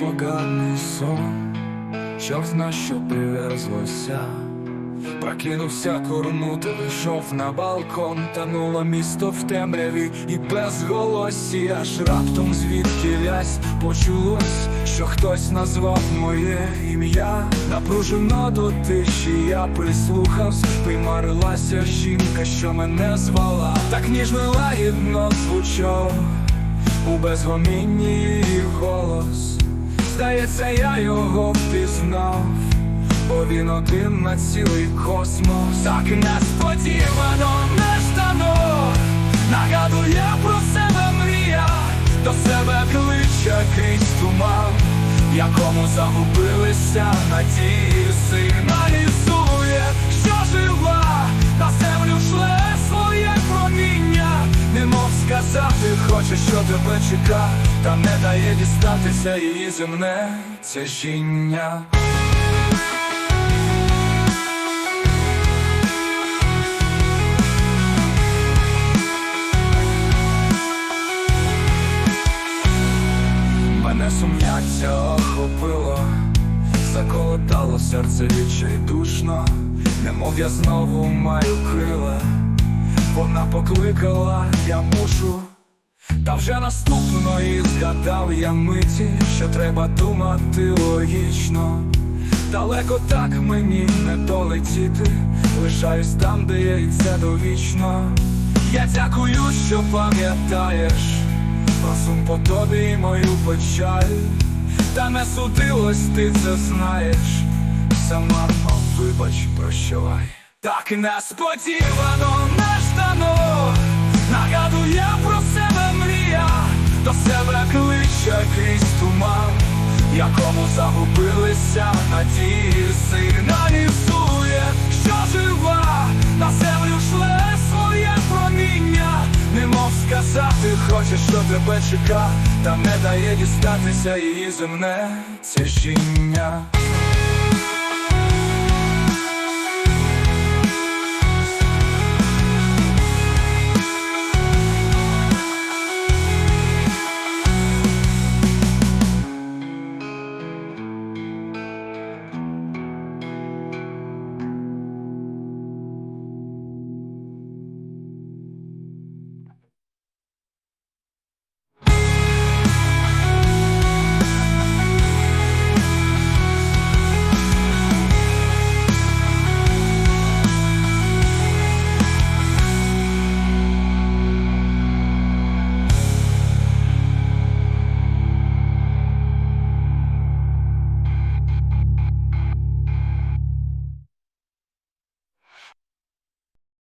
поганий сон, чорт зна, що привезлося. Прокинувся корнути, вийшов на балкон, тануло місто в темряві і без голосі, аж раптом звідки лясь почулось, що хтось назвав моє ім'я. Напружено до тиші, я прислухався, примарилася жінка, що мене звала, так ніжно й лагідно звучав у безгомінні голос. Здається, я його впізнав, бо він один на цілий космос. Так несподівано неждано нагадує про себе мрія, до себе кличе крізь туман, якому загубилися надії, сигналізує, хоче, що тебе чека, та не дає дістатися її земне тяжіння. Мене сум'яття охопило, заколотало серце відчайдушно, немов я знову маю крила, вона покликала, я мушу, та вже наступної згадав я миті, що треба думати логічно. Далеко так мені не долетіти, лишаюсь там, де є і це довічно. Я дякую, що пам'ятаєш про сум по тобі і мою печаль, та не судилось, ти це знаєш, сама вибач, прощавай. Так несподівано, неждано, нагадує про себе мрія, до себе кличе крізь туман, якому загубилися надії, сигналізує, що жива, на землю шле своє проміння, немов сказати, хоче, що тебе чека, та не дає дістатися її земне тяжіння.